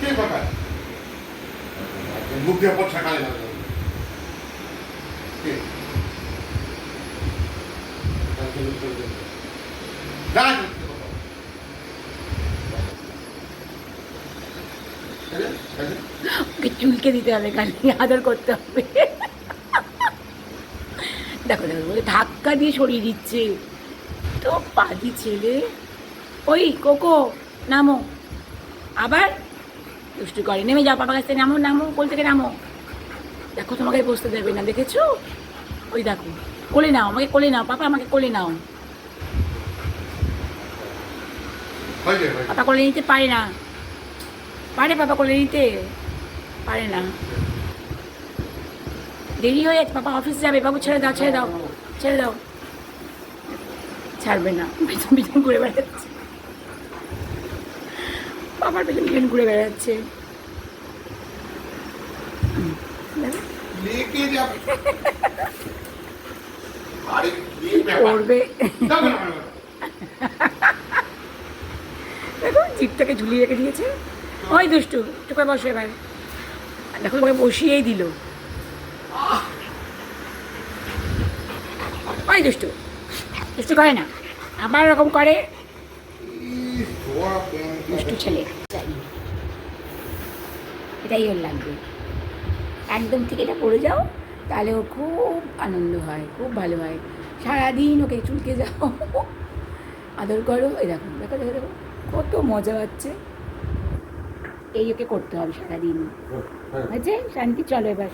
কে মুখ দিয়ে ওকে চুলকে দিতে হবে খালি আদর করতে হবে। দেখো দেখো ওকে ধাক্কা দিয়ে সরিয়ে দিচ্ছে। তো পাজি ছেলে। ওই, কোকো, নামো। আবার দুষ্টু করে। নেমে যাও পাপা কাছ থেকে নামো নামো কোল থেকে নামো। দেখো তোমাকে বসতে দেবে না দেখেছ? ওই দেখো কোলে নাও আমাকে কোলে নাও পাপা আমাকে কোলে নাও। পাপা কোলে নিতে পারে না। পারে পাপা কোলে নিতে? পারে না। দেরি হয়ে যাচ্ছে পাপা অফিস যাবে বাবু ছেড়ে দাও ছেড়ে দাও ছেড়ে দাও। ছাড়বে না পিছন পিছন করে বেড়াচ্ছে। পাপার পেছন পিছন ঘুরে বেড়াচ্ছে। করবে। দেখো জিপটাকে ঝুলিয়ে রেখে দিয়েছে। ওই দুষ্টু একটু করে বসো এবার। দেখো তোমাকে বসিয়েই দিল। ওই দুষ্টু দুষ্টু করে না। আবার এরকম করে দুষ্টু ছেলে। এটাই ওর লাগবে একদম থেকে এটা পড়ে যাও তাহলে ওর খুব আনন্দ হয় খুব ভালো হয়। সারাদিন ওকে চুলকে যাও। আদর করো এরকম দেখো দেখো দেখো কত মজা হচ্ছে। এই ওকে করতে হবে সারাদিন। হ্যাঁ। হয়েছে? শান্তি চলো এবার।